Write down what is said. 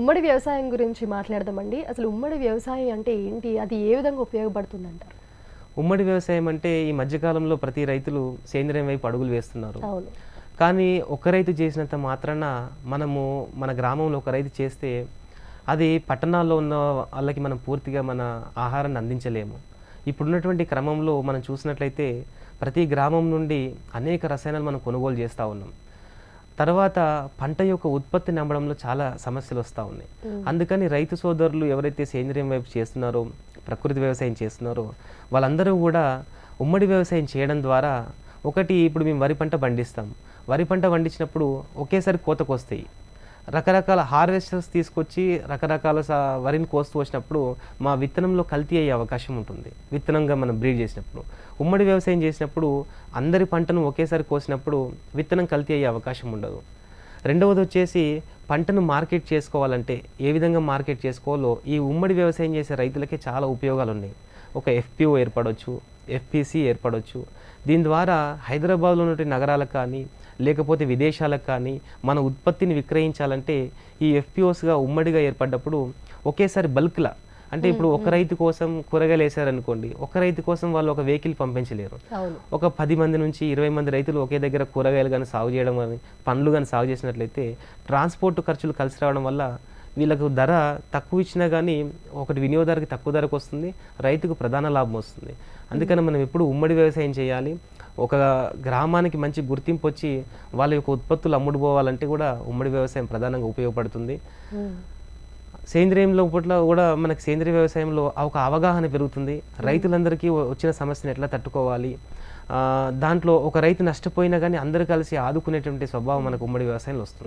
ఉమ్మడి వ్యవసాయం గురించి మాట్లాడదామండి. అసలు ఉమ్మడి వ్యవసాయం అంటే ఏంటి? అది ఏ విధంగా ఉపయోగపడుతుంది అంటారు ఉమ్మడి వ్యవసాయం అంటే ఈ మధ్యకాలంలో ప్రతి రైతులు సేంద్రియం వైపు అడుగులు వేస్తున్నారు. అవును. కానీ ఒక రైతు చేసినంత మాత్రాన మనము మన గ్రామంలో ఒక రైతు చేస్తే అది పట్టణాల్లో ఉన్న వాళ్ళకి మనం పూర్తిగా మన ఆహారాన్ని అందించలేము. ఇప్పుడున్నటువంటి క్రమంలో మనం చూసినట్లయితే ప్రతి గ్రామం నుండి అనేక రసాయనాలు మనం కొనుగోలు చేస్తూ ఉన్నాం. తర్వాత పంట యొక్క ఉత్పత్తిని అమ్మడంలో చాలా సమస్యలు వస్తూ ఉన్నాయి. అందుకని రైతు సోదరులు ఎవరైతే సేంద్రియం వైపు చేస్తున్నారో ప్రకృతి వ్యవసాయం చేస్తున్నారో వాళ్ళందరూ కూడా ఉమ్మడి వ్యవసాయం చేయడం ద్వారా ఒకటి ఇప్పుడు మేము వరి పంట పండిస్తాం. వరి పంట పండించినప్పుడు ఒకేసారి కోతకు వస్తాయి రకరకాల హార్వెస్టర్స్ తీసుకొచ్చి రకరకాల స- వరిని కోస్తూ వచ్చినప్పుడు మా విత్తనంలో కల్తీ అయ్యే అవకాశం ఉంటుంది. విత్తనంగా మనం బ్రీడ్ చేసినప్పుడు. ఉమ్మడి వ్యవసాయం చేసినప్పుడు అందరి పంటను ఒకేసారి కోసినప్పుడు విత్తనం కల్తీ అయ్యే అవకాశం ఉండదు. రెండవది వచ్చేసి పంటను మార్కెట్ చేసుకోవాలంటే ఏ విధంగా మార్కెట్ చేసుకోవాలో ఈ ఉమ్మడి వ్యవసాయం చేసే రైతులకే చాలా ఉపయోగాలు ఉన్నాయి ఒక ఎఫ్పిఓ ఏర్పడవచ్చు ఎఫ్పిసి ఏర్పడవచ్చు దీని ద్వారా హైదరాబాద్లో ఉన్నటువంటి నగరాలకు కానీ లేకపోతే విదేశాలకు కానీ మన ఉత్పత్తిని విక్రయించాలంటే ఈ ఎఫ్పిఓస్గా ఉమ్మడిగా ఏర్పడ్డప్పుడు ఒకేసారి బల్క్లా అంటే ఇప్పుడు ఒక రైతు కోసం కూరగాయలు వేసారనుకోండి ఒక రైతు కోసం వాళ్ళు ఒక వెహికల్ పంపించలేరు. ఒక పది మంది నుంచి ఇరవై మంది రైతులు ఒకే దగ్గర కూరగాయలు కానీ సాగు చేయడం కానీ పండ్లు కానీ సాగు చేసినట్లయితే ట్రాన్స్పోర్ట్ ఖర్చులు కలిసి రావడం వల్ల వీళ్ళకు ధర తక్కువ ఇచ్చినా కానీ ఒకటి వినియోగదారుకి తక్కువ ధరకు వస్తుంది రైతుకు ప్రధాన లాభం వస్తుంది. అందుకని మనం ఎప్పుడు ఉమ్మడి వ్యవసాయం చేయాలి. ఒక గ్రామానికి మంచి గుర్తింపు వచ్చి వాళ్ళ యొక్క ఉత్పత్తులు అమ్ముడుపోవాలంటే కూడా ఉమ్మడి వ్యవసాయం ప్రధానంగా ఉపయోగపడుతుంది. సేంద్రియంలో పట్ల కూడా మనకి సేంద్రియ వ్యవసాయంలో ఒక అవగాహన పెరుగుతుంది. రైతులందరికీ వచ్చిన సమస్యను ఎట్లా తట్టుకోవాలి? దాంట్లో ఒక రైతు నష్టపోయినా కానీ అందరూ కలిసి ఆదుకునేటువంటి స్వభావం మనకు ఉమ్మడి వ్యవసాయంలో వస్తుంది.